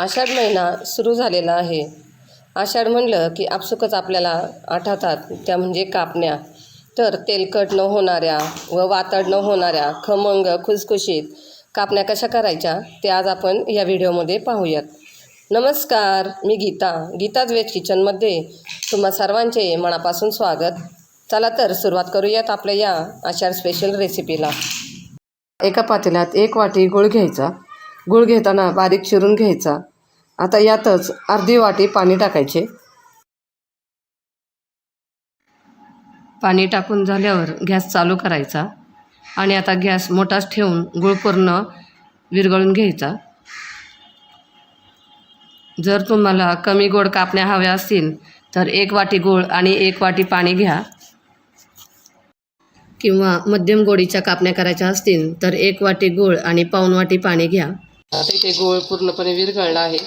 आषाढ महिना सुरू झालेला आहे. आषाढ म्हणलं की आपसुकच आपल्याला आठवतात त्या म्हणजे कापण्या. तर तेलकट न होणाऱ्या व वातड न होणाऱ्या खमंग खुसखुशीत कापण्या कशा करायच्या ते आज आपण या व्हिडिओमध्ये पाहूयात. नमस्कार मी गीता गीताज वेज किचनमध्ये तुम्हा सर्वांचे मनापासून स्वागत. चला तर सुरुवात करूयात आपल्या या आषाढ स्पेशल रेसिपीला एका पातेल्यात एक वाटी गूळ घ्यायचा. गुळ घेताना बारीक चिरून घ्यायचा. आता यातच अर्धी वाटी पाणी टाकायचे. पाणी टाकून झाल्यावर गॅस चालू करायचा आणि आता गॅस मोठाच ठेवून गूळ पूर्ण विरघळून घ्यायचा. जर तुम्हाला कमी गोड कापण्या हव्या असतील तर एक वाटी गूळ आणि एक वाटी पाणी घ्या. किंवा मध्यम गोडीच्या कापण्या करायच्या असतील तर एक वाटी गूळ आणि पाऊण वाटी पाणी घ्या. आता इथे गूळ पूर्णपणे विरघळला आहे.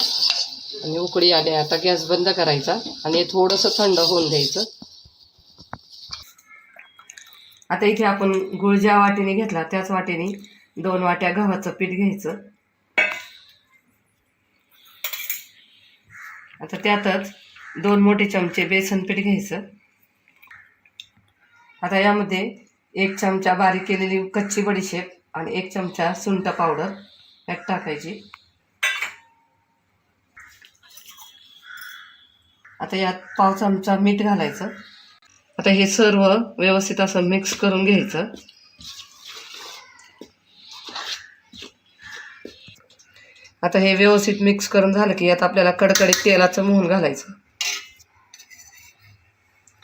आणि उकळी आली आता गॅस बंद करायचा आणि थोडंसं थंड होऊन द्यायचं. आता इथे आपण गूळ ज्या वाटेने घेतला त्याच वाटेने दोन वाट्या गव्हाचं पीठ घ्यायचं. आता त्यातच दोन मोठे चमचे बेसन पीठ घ्यायचं. आता यामध्ये एक चमचा बारीक केलेली कच्ची बडीशेप आणि एक चमचा सुंठ पावडर. यात टाकायची. आता यात पाव चमचा मीठ घालायचं. आता हे सर्व व्यवस्थित असं मिक्स करून घ्यायचं. आता हे व्यवस्थित मिक्स करून झालं की यात आपल्याला कडकडीत तेलाचं मोहन घालायचं.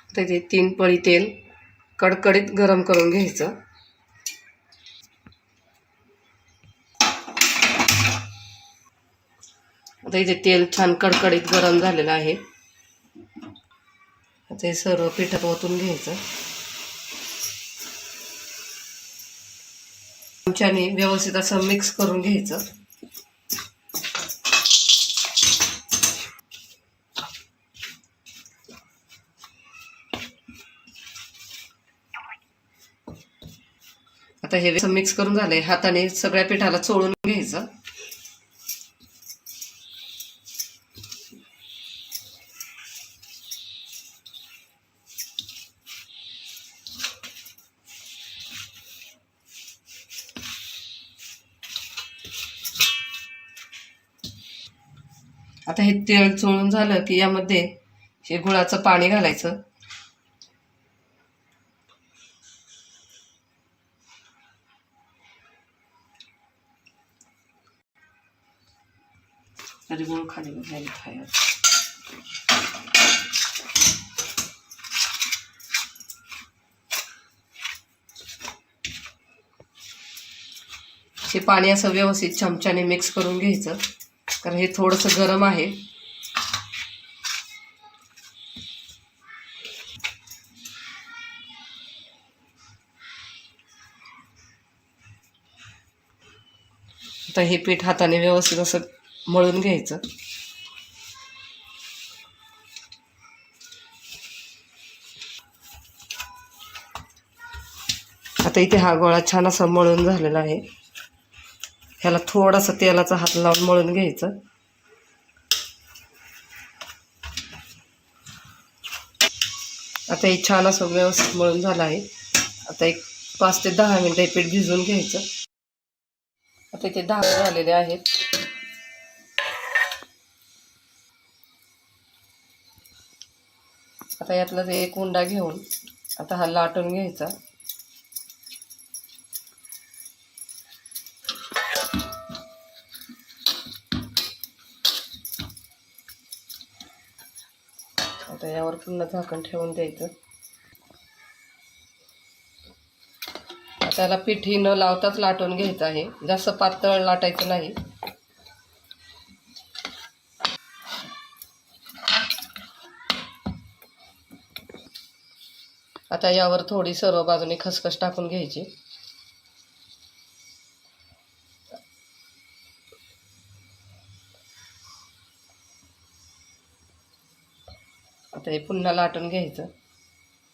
आता ते तीन पळी तेल कडकडीत गरम करून घ्यायचं. आता इथे तेल छान कडकडीत गरम झालेलं आहे. आता हे सर्व पिठात ओतून घ्यायचं. चमच्याने व्यवस्थित असं मिक्स करून घ्यायचं. आता हे मिक्स करून झालंय. हाताने सगळ्या पिठाला चोळून घ्यायचं. आता हे तेल चोळून झालं की यामध्ये हे गुळाचं पाणी घालायचं. अरे गुळ खाली घालायला खायला हे पाणी असं व्यवस्थित चमच्याने मिक्स करून घ्यायचं. कारण हे थोडंसं गरम आहे. आता हे पीठ हाताने व्यवस्थित असं मळून घ्यायचं. आता इथे हा गोळा छान असा मळून झालेला आहे. ह्याला थोडासा तेलाचा हात लावून मळून घ्यायचं. आता हे छान असं व्यवस्थित मळून झालं आहे. आता एक पाच ते दहा मिनटं हे पीठ भिजवून घ्यायचं. आता इथे दहा झालेले आहेत. आता यातला ते एक उंडा घेऊन आता हा लाटून घ्यायचा. आता यावर पुन्हा झाकण ठेवून द्यायचं. आता याला पिठी न लावताच लाटून घ्यायचं आहे. जास्त पातळ लाटायचं नाही. आता यावर थोडी सर्व बाजूने खसखस टाकून घ्यायची. आता हे पुन्हा लाटून घ्यायचं.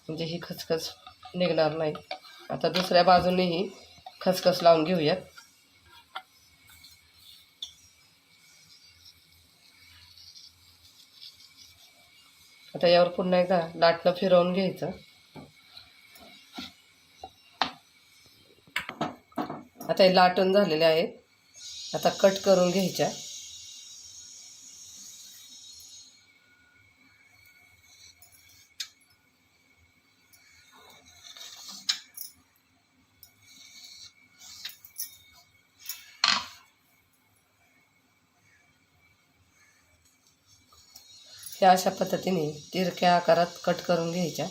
म्हणजे ही खसखस निघणार नाही. आता दुसऱ्या बाजूनेही खसखस लावून घेऊयात. आता यावर पुन्हा एकदा लाटणं फिरवून घ्यायचं. आता हे लाटून झालेले आहेत आता कट करून घ्यायच्या. ह्या अशा पद्धतीने तिरक्या आकारात कट करून घ्यायच्या.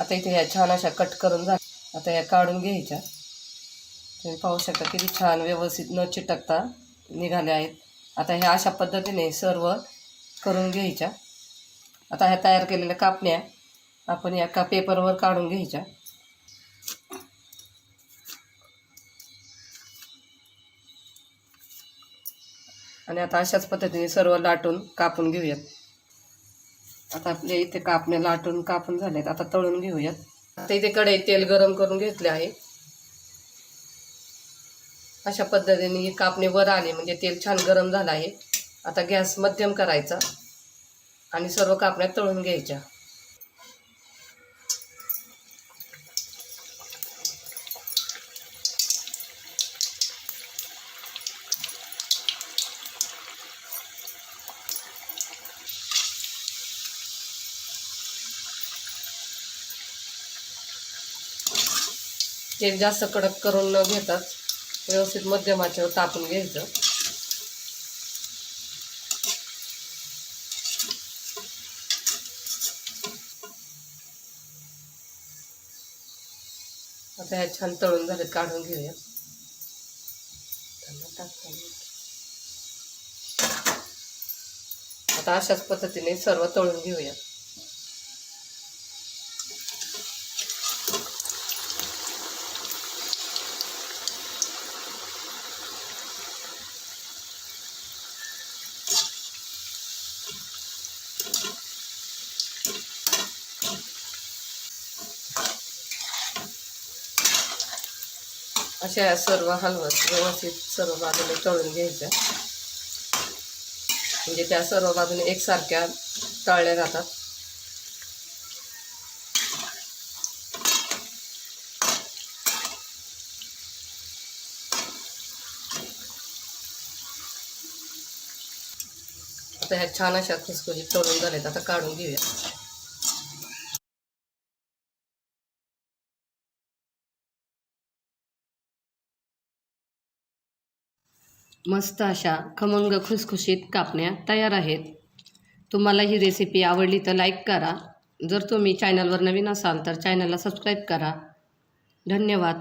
आता इथे ह्या छान अशा कट करून जा आता ह्या काढून घ्यायच्या. तुम्ही पाहू शकता किती छान व्यवस्थित न चिटकता निघाल्या आहेत. आता ह्या अशा पद्धतीने सर्व करून घ्यायच्या. आता ह्या तयार केलेल्या कापण्या आपण या का पेपरवर काढून घ्यायच्या. आणि आता अशाच पद्धतीने सर्व लाटून कापून घेऊयात. आता आपल्या इथे कापण्या लाटून कापून झालेत आता तळून घेऊयात. आता इथे कढई तेल गरम करून घेतले आहे. अशा पद्धतीने ही कापणी वर आली म्हणजे तेल छान गरम झालं आहे. आता गॅस मध्यम करायचा आणि सर्व कापण्या तळून घ्यायच्या. केक जास्त कडक करून न घेताच व्यवस्थित मध्यमाच्या तापून घ्यायचं. आता ह्या छान तळून झाले काढून घेऊया. आता अशाच पद्धतीने सर्व तळून घेऊया. अशा सर्व हलवत, व्यवस्थित सर्व बाजूने तळून घ्यायच्या म्हणजे सर्व बाजूने एकसारख्या तळल्या जातात. आता ह्या छान अशा खुसखुशीत तळून झाल्यात आता मस्त अशा खमंग खुसखुशीत कापण्या तयार आहेत. तुम्हाला ही रेसिपी आवडली तर लाईक करा. जर तुम्ही चॅनलवर नवीन असाल तर चॅनलला सबस्क्राईब करा. धन्यवाद.